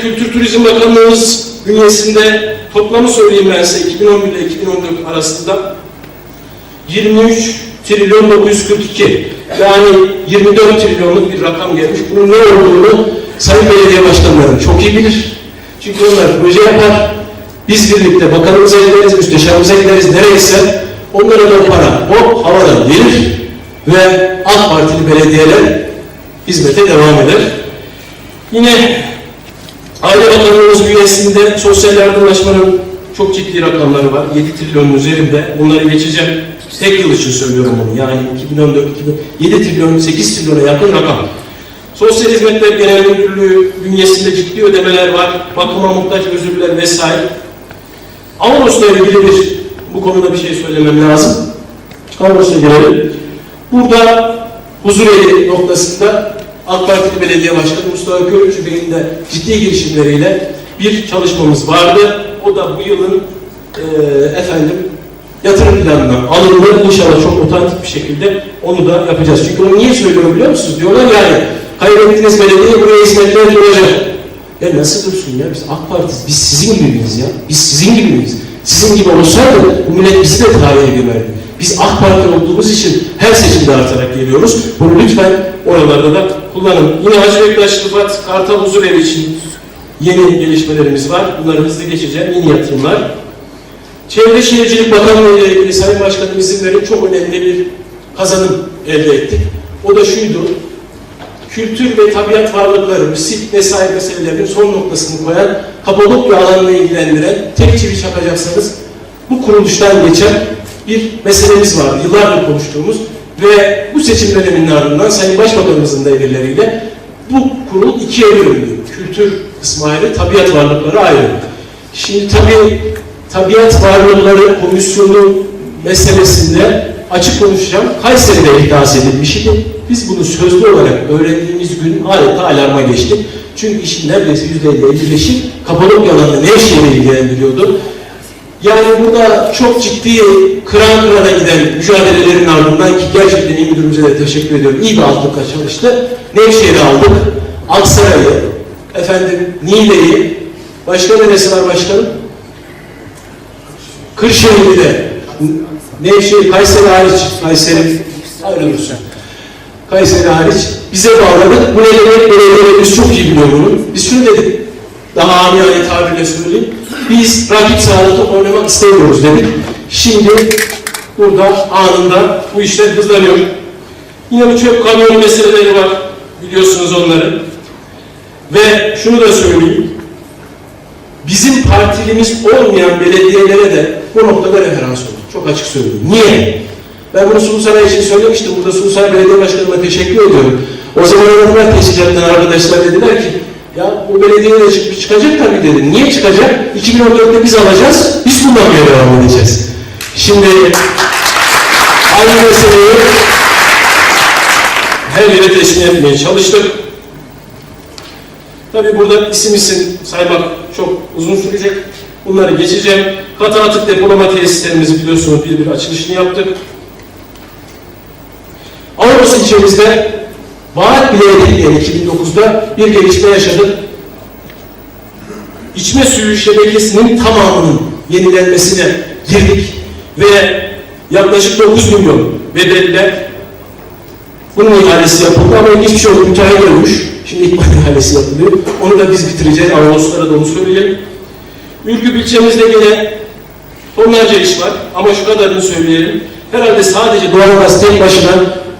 Kültür Turizm Bakanlığımız bünyesinde toplamı söyleyeyim ben size 2011 ile 2014 arasında 23 trilyon 942 yani 24 trilyonluk bir rakam gelmiş. Bunun ne olduğunu Sayın Belediye Başkanlarım çok iyi bilir. Çünkü onlar proje yapar. Biz birlikte bakanımıza gideriz, müsteşarımıza gideriz. Nereyse onlara da o para o havadan gelir ve AK Partili belediyeler hizmete devam eder. Yine Aile Bakanlığımız bünyesinde sosyal yardımlaşmanın çok ciddi rakamları var. 7 trilyonun üzerinde. Bunları geçeceğim. Tek yıl için söylüyorum bunu. Yani 2014 2007 trilyon 8 trilyona yakın rakam. Sosyal Hizmetler Genel Müdürlüğü bünyesinde ciddi ödemeler var. Bakıma muhtaç özürler vesaire. Ağustos'la ilgili bir bu konuda bir şey söylemem lazım. Ağustos'a gelelim. Burada huzuriyeti noktasında AK Partili Belediye Başkanı Mustafa Körücü Bey'in de ciddi girişimleriyle bir çalışmamız vardı. O da bu yılın eee, efendim yatırım planına alındı. İnşallah çok otantik bir şekilde onu da yapacağız. Çünkü onu niye söylüyorum biliyor musunuz? Diyorlar yani kaybettiğiniz belediye buraya hizmetler duracak. Ya nasıl dursun ya? Biz AK Parti'yiz. Biz sizin gibi miyiz ya? Biz sizin gibi miyiz? Sizin gibi olsaydı bu millet bizi de tarihe gömerdi. Biz AK Parti olduğumuz için her seçimde artarak geliyoruz. Bunu lütfen oralarda da kullanın. Yine Hacı Bektaş Rıfat Kartal Huzur Evi için yeni gelişmelerimiz var. Bunları hızlı geçeceğim. Yeni yatırımlar. Çevre Şehircilik Bakanlığı ile ilgili Sayın Başkanım izin verin çok önemli bir kazanım elde ettik. O da şuydu. Kültür ve tabiat varlıkları, sit vesaire meselelerinin son noktasını koyan, Kapadokya alanına ilgilendiren, tek çivi çakacaksanız bu kuruluştan geçen bir meselemiz vardı. Yıllardır konuştuğumuz ve bu seçim döneminin ardından Sayın Başbakanımızın da emirleriyle bu kurul ikiye bölündü. Kültür kısmı ayrı, tabiat varlıkları ayrı. Şimdi tabii tabiat varlıkları komisyonu meselesinde açık konuşacağım. Kayseri'de ihdas edilmiş idi. Biz bunu sözlü olarak öğrendiğimiz gün adeta alarma geçtik. Çünkü işin neredeyse yüzde 55'i Kapadokya alanında Nevşehir'e ilgilendiriyordu. Yani burada çok ciddi kıran kırana giden mücadelelerin ardından ki gerçekten iyi müdürümüze de teşekkür ediyorum. İyi bir altlıkla çalıştı. Nevşehir'i aldık. Aksaray'ı, efendim Niğde'yi, başka neresi var başkanım? Kırşehir'de, Nevşehir, Kayseri hariç, Kayseri ayrılırsa. Kayseri hariç bize bağladık. Bu nedenle belediyelerimiz çok iyi biliyor bunu. Biz şunu dedik, daha amiyane tabirle söyleyeyim. Biz rakip sahada top oynamak istemiyoruz dedik. Şimdi burada anında bu işler hızlanıyor. Yine bu çöp kamyonu meseleleri var. Biliyorsunuz onları. Ve şunu da söyleyeyim. Bizim partilimiz olmayan belediyelere de bu noktada referans oldu. Çok açık söylüyorum. Niye? Ben bunu Sulu Saray için söylemiştim. Burada Sulu Saray Belediye Başkanı'na teşekkür ediyorum. O zaman hanımlar teşkilattan arkadaşlar dediler ki ya bu belediye de çık- çıkacak tabii dedi. Niye çıkacak? 2014'te biz alacağız, biz kullanmaya devam edeceğiz. Şimdi aynı meseleyi her yere teslim etmeye çalıştık. Tabii burada isim isim saymak çok uzun sürecek. Bunları geçeceğim. Katı atık depolama tesislerimizi biliyorsunuz bir bir açılışını yaptık. Avrupa ilçemizde vaat bile edilmeyen 2009'da bir gelişme yaşadık. İçme suyu şebekesinin tamamının yenilenmesine girdik ve yaklaşık 9 milyon bedelle bunun ihalesi yapıldı ama ilginç bir şey oldu. Müteahhit ölmüş. Şimdi ikmal ihalesi yapılıyor. Onu da biz bitireceğiz. Ağustos'lara da onu söyleyelim. Ürgüp ilçemizde yine tonlarca iş var ama şu kadarını söyleyelim. Herhalde sadece doğalgaz tek başına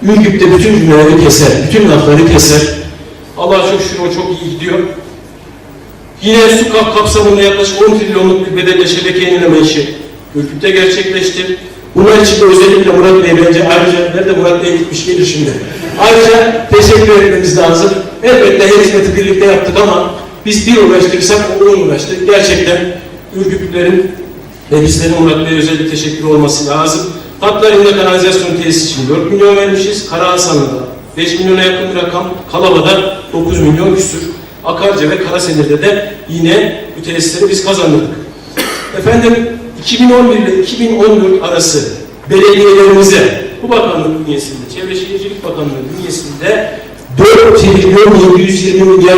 Ürgüp'te bütün cümleleri keser, bütün lafları keser. Allah çok şükür o çok iyi gidiyor. Yine su kap kapsamında yaklaşık 10 trilyonluk bir bedelle şebeke yenileme işi Ürgüp'te gerçekleşti. Bunlar için de özellikle Murat Bey bence ayrıca, nerede Murat Bey gitmiş gelir şimdi. Ayrıca teşekkür etmemiz lazım. Elbette her hizmeti birlikte yaptık ama biz bir uğraştıysak on uğraştı. Gerçekten Ürgüplülerin ve bizlerin Murat Bey'e özellikle teşekkür olması lazım. Hatlarında kanalizasyon tesisi için 4 milyon vermişiz. Karahasan'da 5 milyona yakın bir rakam. Kalava'da 9 milyon küsür. Akarca ve Karasenir'de de yine bu tesisleri biz kazandık. Efendim 2011 ile 2014 arası belediyelerimize bu bakanlık bünyesinde, Çevre Şehircilik Bakanlığı bünyesinde 4 trilyon 720 milyar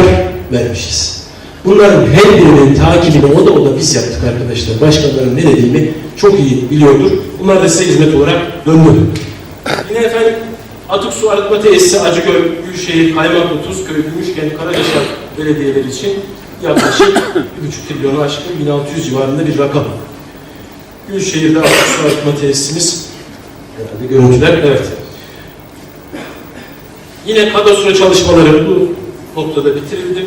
vermişiz. Bunların her birinin takibini o da o da biz yaptık arkadaşlar. Başkanların ne dediğini çok iyi biliyordur. Bunlar da size hizmet olarak döndü. Yine efendim Atık Su Arıtma Tesisi Acıgöl, Gülşehir, Kaymaklı, Tuzköy, Gümüşkent, Karacaşar belediyeleri için yaklaşık 1,5 trilyonu aşkın 1600 civarında bir rakam. Gülşehir'de Atık Su Arıtma Tesisimiz herhalde görüntüler evet. Yine kadastro çalışmaları bu noktada bitirildi.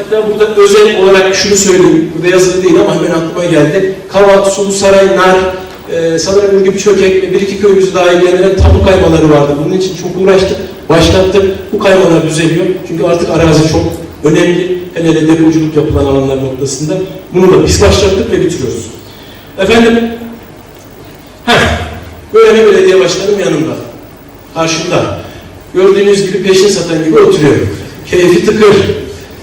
Hatta burada özel olarak şunu söyleyeyim, burada yazılı değil ama hemen aklıma geldi. Kavat, Sulu Saray, Nar, e, sanırım Ürgüp Çökek ve bir iki köyümüzü daha ilgilendiren tapu kaymaları vardı. Bunun için çok uğraştık, başlattık. Bu kaymalar düzeliyor. Çünkü artık arazi çok önemli. Hele hele depoculuk yapılan alanlar noktasında. Bunu da biz başlattık ve bitiriyoruz. Efendim, heh, böyle bir belediye başkanım yanımda. Karşımda. Gördüğünüz gibi peşin satan gibi oturuyor. Keyfi tıkır.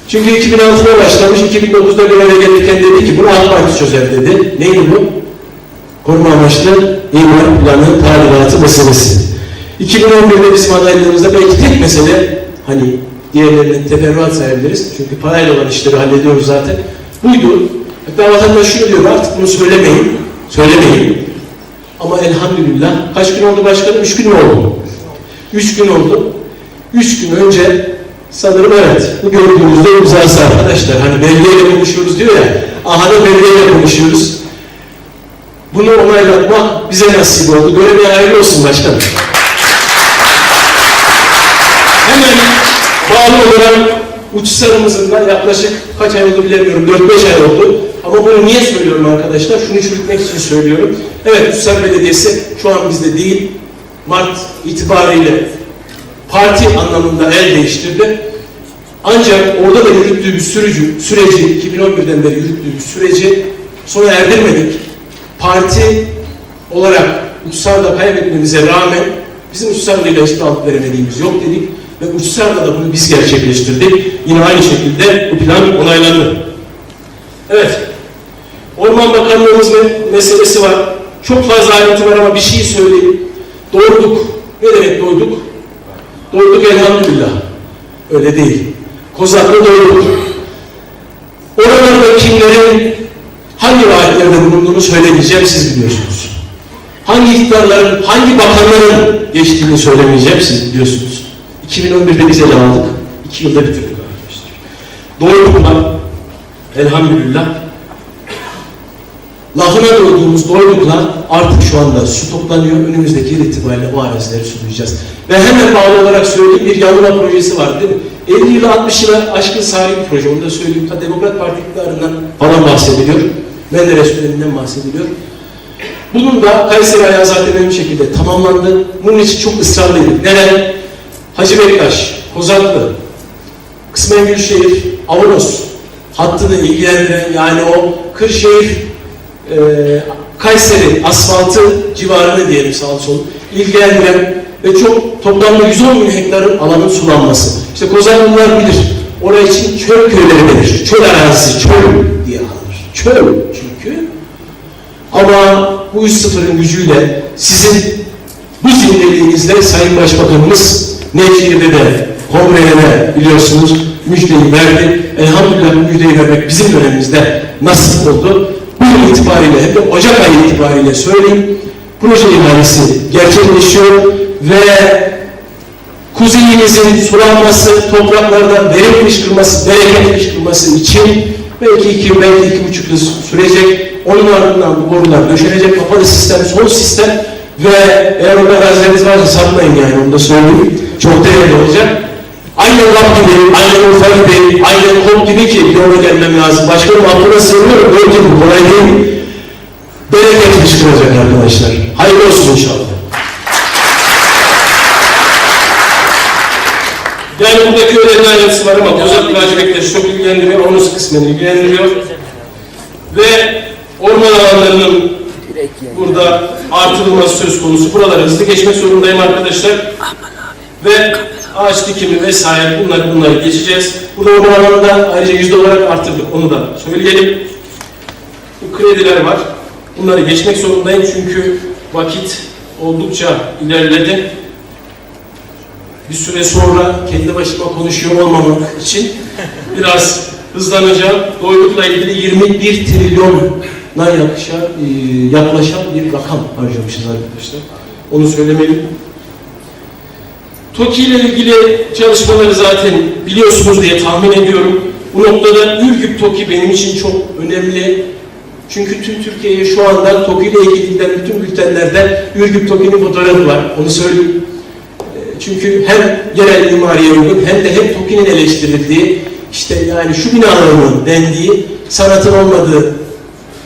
Çünkü 2006'da başlamış, 2009'da göreve gelirken dedi ki bunu AK Parti çözer dedi. Neydi bu? Koruma amaçlı imar planı tadilatı meselesi. 2011'de bizim adaylığımızda belki tek mesele, hani diğerlerinin teferruat sayabiliriz. Çünkü parayla olan işleri hallediyoruz zaten. Buydu. Hatta vatandaş şunu diyor, artık bunu söylemeyin, söylemeyin. Ama elhamdülillah, kaç gün oldu başkanım? Üç gün oldu? Üç gün oldu. Üç gün önce sanırım evet bu gördüğünüzde imzası arkadaşlar. Hani belgeyle konuşuyoruz diyor ya. Aha da belgeyle konuşuyoruz. Bunu onaylatmak bize nasip oldu. Böyle bir hayırlı olsun başkanım. Hemen bağlı olarak uçuşlarımızın da yaklaşık kaç ay oldu bilemiyorum. 4-5 ay oldu. Ama bunu niye söylüyorum arkadaşlar? Şunu çürütmek için söylüyorum. Evet Uçsar Belediyesi şu an bizde değil. Mart itibariyle parti anlamında el değiştirdi. Ancak orada da yürüttüğü bir sürücü, süreci, 2011'den beri yürüttüğü bir süreci sona erdirmedik. Parti olarak Uçsar'da kaybetmemize rağmen bizim Uçsar'da ile hiçbir alt veremediğimiz yok dedik ve Uçsar'da da bunu biz gerçekleştirdik. Yine aynı şekilde bu plan onaylandı. Evet, Orman Bakanlığımız me- meselesi var. Çok fazla ayrıntı var ama bir şey söyleyeyim. Doyduk. Ne demek doyduk? Doyduk elhamdülillah. Öyle değil. Kozaklı doyduk. Oralarda kimlerin hangi vaatlerde bulunduğunu söylemeyeceğim siz biliyorsunuz. Hangi iktidarların, hangi bakanların geçtiğini söylemeyeceğim siz biliyorsunuz. 2011'de biz ele aldık. 2 yılda bitirdik arkadaşlar. Doydukla elhamdülillah lafına doyduğumuz doydukla artık şu anda su toplanıyor. Önümüzdeki yıl itibariyle bu arazileri sulayacağız. Ve hemen bağlı olarak söyleyeyim bir yanılma projesi var değil mi? 50 yıla 60 yıla aşkın sahip bir proje. Onu da söyleyeyim. Ta Demokrat Parti iktidarından falan bahsediliyor. Menderes döneminden bahsediliyor. Bunun da Kayseri ayağı zaten önemli şekilde tamamlandı. Bunun için çok ısrarlıydık. Neden? Hacı Bektaş, Kozaklı, kısmen Gülşehir, Avanos hattını ilgilendiren yani o Kırşehir e, Kayseri asfaltı civarını diyelim sağ sol ilgilendiren ve çok toplamda 110 bin hektarın alanın sulanması. İşte Kozanlılar bilir. Oraya için çöl köyleri denir. Çöl arazisi, çöl diye alınır. Çöl çünkü. Ama bu 3-0'ın gücüyle sizin bu zindeliğinizle Sayın Başbakanımız Nevşehir'de de kongrelere biliyorsunuz müjdeyi verdi. Elhamdülillah bu müjdeyi vermek bizim dönemimizde nasip oldu. Bu itibariyle de Ocak ayı itibariyle söyleyeyim. Proje ihalesi gerçekleşiyor ve kuzeyimizin sulanması, topraklardan verim fışkırması, bereket fışkırması için belki iki, belki iki buçuk yıl sürecek. Onun ardından bu borular döşenecek, kapalı sistem, son sistem ve eğer orada arazileriniz varsa satmayın yani onu da söyleyeyim. Çok değerli olacak. Aynen Rab gibi, aynen Urfa gibi, ona gelmem lazım. Başkanım aklına sığınıyorum, böyle ki bu kolay değil. Bereket fışkıracak arkadaşlar. Hayırlı olsun inşallah. Yani buradaki önemli ayrıntısı var ama Kozak Bektaş'ı çok ilgilendiriyor, onun kısmen ilgilendiriyor. Ve orman alanlarının burada artırılması söz konusu. Buralara hızlı geçmek zorundayım arkadaşlar. Ve ağaç dikimi vesaire bunları bunları geçeceğiz. Burada orman alanında ayrıca yüzde olarak arttırdık onu da söyleyelim. Bu krediler var. Bunları geçmek zorundayım çünkü vakit oldukça ilerledi bir süre sonra kendi başıma konuşuyor olmamak için biraz hızlanacak. Doydukla ilgili 21 trilyona yaklaşan bir rakam harcamışız arkadaşlar. Onu söylemeliyim. TOKİ ile ilgili çalışmaları zaten biliyorsunuz diye tahmin ediyorum. Bu noktada Ürgüp TOKİ benim için çok önemli. Çünkü tüm Türkiye'ye şu anda TOKİ ile ilgili bütün bültenlerde Ürgüp TOKİ'nin fotoğrafı var. Onu söyleyeyim. E, Çünkü hem yerel mimariye uygun hem de hem TOKİ'nin eleştirildiği, işte yani şu binaların dendiği, sanatın olmadığı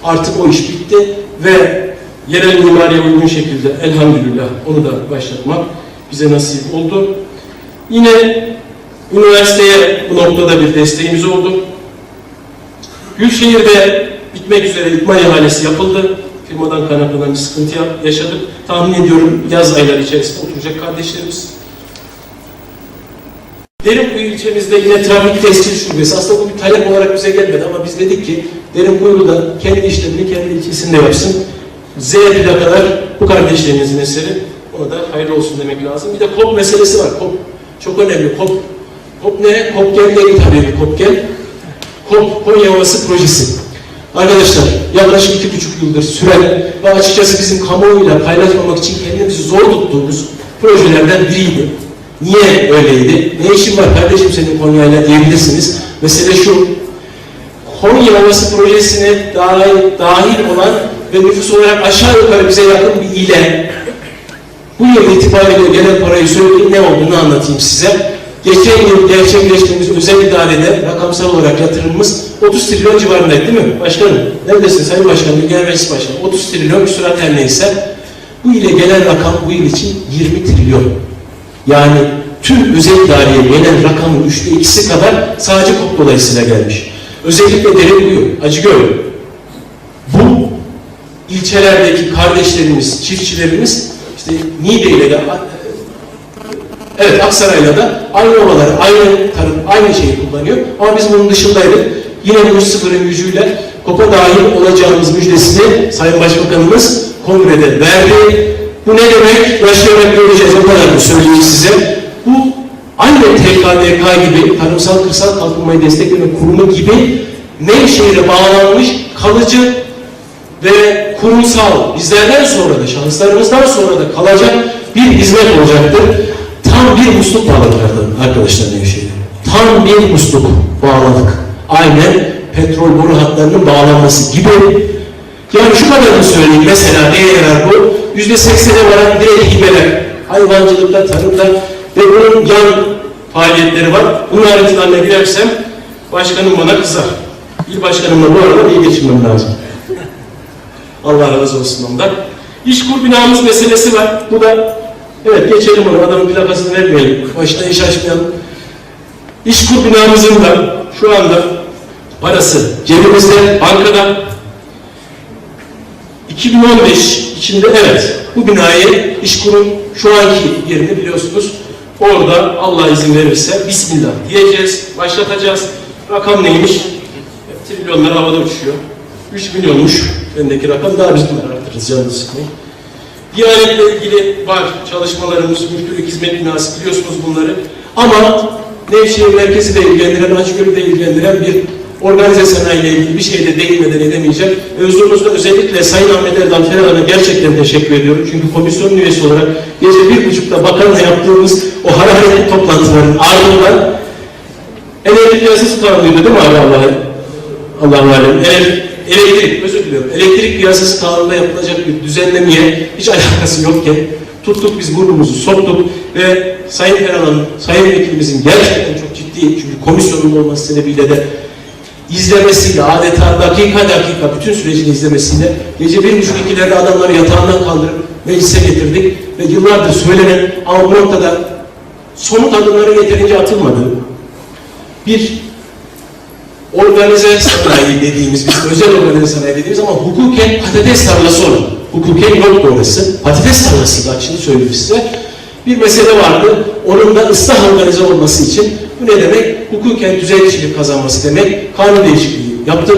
artık o iş bitti ve yerel mimariye uygun şekilde elhamdülillah onu da başlatmak bize nasip oldu. Yine üniversiteye bu noktada bir desteğimiz oldu. Gülşehir'de bitmek üzere ikmal ihalesi yapıldı. Firmadan kaynaklanan bir sıkıntı ya- yaşadık. Tahmin ediyorum yaz ayları içerisinde oturacak kardeşlerimiz. Derinkuyu ilçemizde yine trafik tescil şubesi. Aslında bu bir talep olarak bize gelmedi ama biz dedik ki Derinkuyulu da kendi işlemini kendi ilçesinde yapsın. Z kadar bu kardeşlerimizin eseri. Ona da hayırlı olsun demek lazım. Bir de KOP meselesi var. KOP çok önemli. KOP, KOP ne? KOPGEL değil tabii KOPGEL. KOP Konya Ovası Projesi. Arkadaşlar yaklaşık iki buçuk yıldır süren ve açıkçası bizim kamuoyuyla paylaşmamak için kendimizi zor tuttuğumuz projelerden biriydi. Niye öyleydi? Ne işin var kardeşim senin Konya'yla diyebilirsiniz. Mesele şu, Konya Ovası projesine dahil, dahil olan ve nüfus olarak aşağı yukarı bize yakın bir ile bu yıl itibariyle gelen parayı söyleyeyim ne olduğunu anlatayım size. Geçen yıl gerçekleştiğimiz özel idarede rakamsal olarak yatırımımız 30 trilyon civarındaydı değil mi? Başkanım, neredesin Sayın Başkanım, Genel Meclis Başkanı? 30 trilyon küsurat her neyse. Bu ile gelen rakam bu yıl için 20 trilyon. Yani tüm özel idareye gelen rakamın üçte ikisi kadar sadece KOP dolayısıyla gelmiş. Özellikle Derinkuyu, Acıgöl. Bu ilçelerdeki kardeşlerimiz, çiftçilerimiz işte Niğde ile de Evet Aksaray'la da aynı ovaları, aynı tarım, aynı şeyi kullanıyor. Ama biz bunun dışındaydık. Yine bu sıfırın gücüyle KOP'a dahil olacağımız müjdesini Sayın Başbakanımız kongrede verdi. Bu ne demek? Yaşayarak göreceğiz. O kadar söyleyeyim size. Bu aynı TKDK gibi Tarımsal Kırsal Kalkınmayı Destekleme Kurumu gibi Nevşehir'e bağlanmış kalıcı ve kurumsal bizlerden sonra da şahıslarımızdan sonra da kalacak bir hizmet olacaktır. Tam bir musluk bağladık arkadaşlar Nevşehir'e. Tam bir musluk bağladık. Aynen petrol boru hatlarının bağlanması gibi. Yani şu kadarını söyleyeyim mesela neye yarar bu? Yüzde seksene varan direkt hibeler. Hayvancılıkta, tarımda ve bunun yan faaliyetleri var. Bunun ayrıntılarına girersem başkanım bana kızar. İl başkanımla bu arada iyi geçinmem lazım. Allah razı olsun ondan. İşkur binamız meselesi var. Bu da evet geçelim onu. Adamın plakasını vermeyelim. Başına iş açmayalım. İşkur binamızın da şu anda parası cebimizde, bankada 2015 içinde evet bu binayı İşkur'un şu anki yerini biliyorsunuz. Orada Allah izin verirse Bismillah diyeceğiz, başlatacağız. Rakam neymiş? Trilyonlar havada uçuyor. 3 milyonmuş bendeki rakam daha biz bunları artırırız canınızı sıkmayın. İlgili var çalışmalarımız, müftülük hizmet binası biliyorsunuz bunları. Ama Nevşehir merkezi de ilgilendiren, Açgöl'ü de ilgilendiren bir organize sanayiyle ilgili bir şeyde değinmeden edemeyeceğim. Özürünüzde özellikle Sayın Ahmet Erdal Ferhan'a gerçekten teşekkür ediyorum. Çünkü komisyon üyesi olarak gece bir buçukta bakanla yaptığımız o hararetli toplantıların ardından elektrik piyasası kanunuydu değil mi abi Allah'ın? Alem. Ele- elektrik, özür diliyorum. Elektrik piyasası kanununda yapılacak bir düzenlemeye hiç alakası yokken tuttuk biz burnumuzu soktuk ve Sayın Ferhan'ın, Sayın Vekilimizin gerçekten çok ciddi çünkü komisyonun olması sebebiyle de izlemesiyle adeta dakika dakika bütün sürecini izlemesiyle gece bir buçuk ikilerde adamları yatağından kaldırıp meclise getirdik ve yıllardır söylenen ama bu noktada somut adımları yeterince atılmadı. Bir organize sanayi dediğimiz, biz özel organize sanayi dediğimiz ama hukuken patates tarlası olan, hukuken yok orası, patates tarlasıydı açını söyleyeyim size. Bir mesele vardı, onun da ıslah organize olması için bu ne demek? Hukuken düzençilik kazanması demek, kanun değişikliği yaptık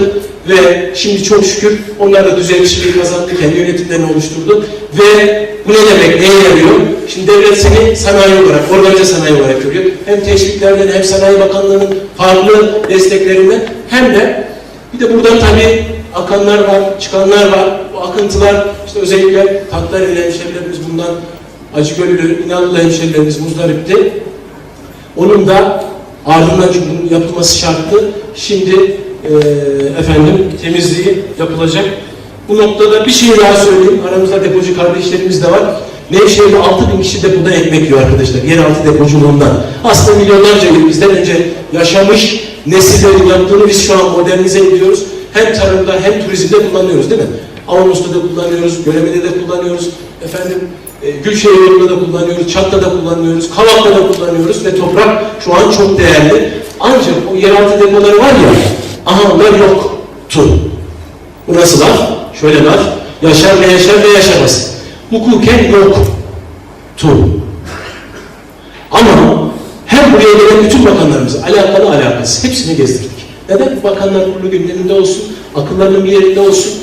ve şimdi çok şükür onlar da düzençiliği kazandı, kendi yönetimlerini oluşturdu ve bu ne demek, neye yarıyor? Şimdi devlet seni sanayi olarak, organize sanayi olarak görüyor. Hem teşviklerden hem Sanayi Bakanlığı'nın farklı desteklerinden hem de bir de buradan tabii akanlar var, çıkanlar var. Bu akıntılar işte özellikle Tatlareli hemşerilerimiz bundan Acıgöllü, İnanlı hemşerilerimiz muzdaripti. Onun da ardından çünkü bunun yapılması şarttı. Şimdi eee, efendim temizliği yapılacak. Bu noktada bir şey daha söyleyeyim. Aramızda depocu kardeşlerimiz de var. Nevşehir'de 6 bin kişi depoda ekmek yiyor arkadaşlar. Yeraltı depoculuğundan. Aslında milyonlarca yıl bizden önce yaşamış nesillerin yaptığını biz şu an modernize ediyoruz. Hem tarımda hem turizmde kullanıyoruz değil mi? Avanos'ta da kullanıyoruz, Göleme'de de kullanıyoruz. Efendim e, Gülşehir yolunda da kullanıyoruz, Çat'ta da kullanıyoruz, Kavak'ta da kullanıyoruz ve toprak şu an çok değerli. Ancak o yeraltı depoları var ya, aha onlar yoktu. Bu nasıl laf? Şöyle laf. Yaşar ve yaşar ve yaşamaz. Hukuken yoktu. Ama hem buraya gelen bütün bakanlarımızı alakalı alakası hepsini gezdirdik. Neden? Bakanlar kurulu gündeminde olsun, akıllarının bir yerinde olsun,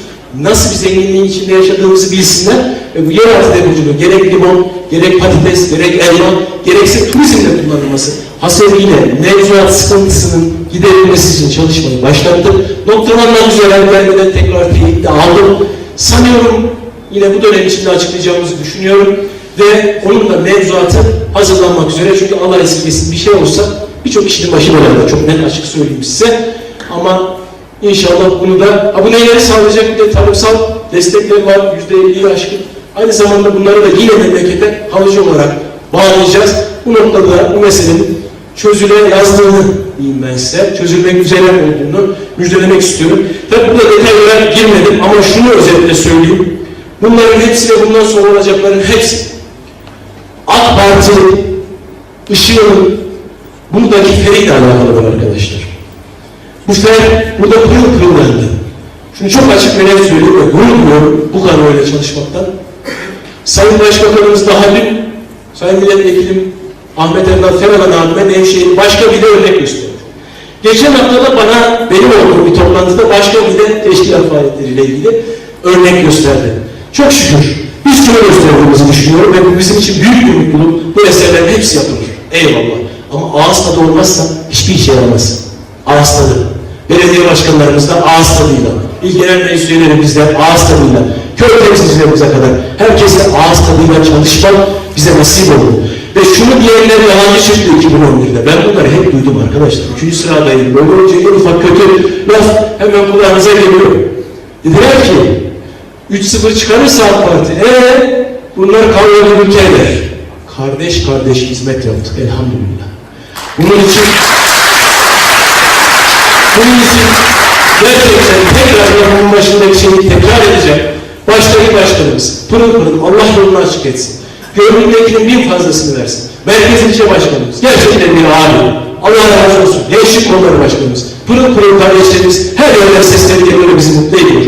nasıl bir zenginliğin içinde yaşadığımızı bilsinler ve bu yeraltı depoculuğu gerek limon, gerek patates, gerek elma, gerekse turizmde kullanılması hasebiyle mevzuat sıkıntısının giderilmesi için çalışmayı başlattık. Noktalanmak üzere gelmeden tekrar teyit aldım. Sanıyorum yine bu dönem içinde açıklayacağımızı düşünüyorum. Ve onun da mevzuatı hazırlanmak üzere. Çünkü Allah esirgesin bir şey olsa birçok kişinin başı belada çok net açık söyleyeyim size. Ama inşallah bunu da aboneleri sağlayacak bir de tarımsal destekleri var. Yüzde elliyi aşkın. Aynı zamanda bunları da yine memlekete kalıcı olarak bağlayacağız. Bu noktada da bu meselenin çözüle yazdığını diyeyim ben size çözülmek üzere olduğunu müjdelemek istiyorum tabi burada detaylara girmedim ama şunu özellikle söyleyeyim bunların hepsi ve bundan sonra olacakların hepsi AK Parti ışığının buradaki feriyle alakalı arkadaşlar. Bu fer burada pırıl pırıldandı. Şunu çok açık ve net söyleyeyim ve gurur duyuyorum bu kadroyla çalışmaktan. Sayın Başbakanımız daha dün, Sayın Milletvekilim Ahmet Erdal Feralan abime Nevşehir'in başka bir de örnek gösterdi. Geçen hafta da bana benim olduğum bir toplantıda başka bir de teşkilat faaliyetleriyle ilgili örnek gösterdi. Çok şükür biz şunu gösterdiğimizi düşünüyorum ve bu bizim için büyük bir mutluluk. Bu eserlerin hepsi yapılır. Eyvallah. Ama ağız tadı olmazsa hiçbir işe yaramaz. Ağız tadı. Belediye başkanlarımız da ağız tadıyla, il genel meclis üyelerimiz de ağız tadıyla, köy temsilcilerimize kadar herkesle ağız tadıyla çalışmak bize nasip oldu. Ve şunu diyenler yalancı çıktı 2011'de. Ben bunları hep duydum arkadaşlar. Üçüncü sıradaydım. Böyle olunca en ufak kötü laf hemen kulağınıza geliyor. Dediler ki 3-0 çıkarırsa AK Parti. Eee bunlar kavgalı ülkeler. Kardeş kardeş hizmet yaptık elhamdülillah. Bunun için bunun için gerçekten tekrar bunun başındaki şeyi tekrar edeceğim. Baştaki başkanımız pırıl pırıl Allah yolunu açık etsin. Gönlündekinin bin fazlasını versin. Merkez ilçe başkanımız gerçekten bir alim. Allah razı olsun. Gençlik kolları başkanımız. Pırıl pırıl kardeşlerimiz her yerden sesleri geliyor bizi mutlu ediyor.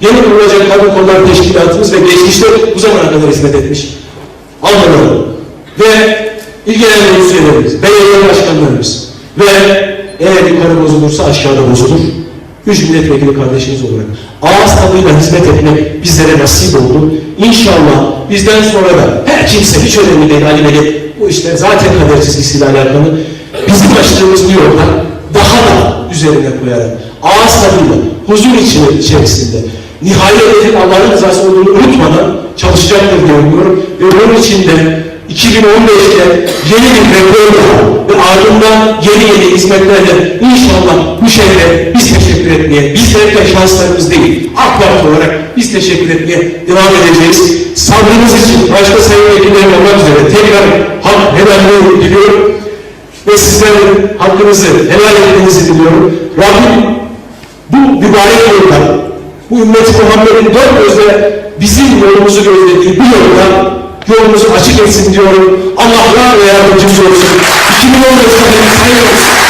Yeni kurulacak kadın kolları teşkilatımız ve geçmişte bu zamana kadar hizmet etmiş. Almanlar ve ilgilenen üyelerimiz, belediye başkanlarımız ve eğer yukarı bozulursa aşağıda bozulur. Üç milletvekili kardeşiniz olarak ağız tadıyla hizmet etmek bizlere nasip oldu. İnşallah bizden sonra da her kimse hiç önemli değil Ali Melek. Bu işte zaten kader çizgisiyle alakalı. Bizim açtığımız bu yolda daha da üzerine koyarak ağız tadıyla huzur içi- içerisinde nihai hedefin Allah'ın rızası olduğunu unutmadan çalışacaktır diye umuyorum. Ve bunun için de 2015'te yeni bir reformla ve ardından yeni yeni hizmetlerle inşallah bu şehre biz teşekkür etmeye, biz de şanslarımız değil, AK Parti olarak biz teşekkür etmeye devam edeceğiz. Sabrınız için başta sayın vekillerim olmak üzere tekrar hak helalliği diliyorum ve sizlerin hakkınızı helal etmenizi diliyorum. Rabbim bu mübarek yolda, bu ümmeti Muhammed'in dört gözle bizim yolumuzu gözlediği bu yolda yolumuzu açık etsin diyorum. Allah yar yardımcımız olsun. 2015'te hayırlı olsun.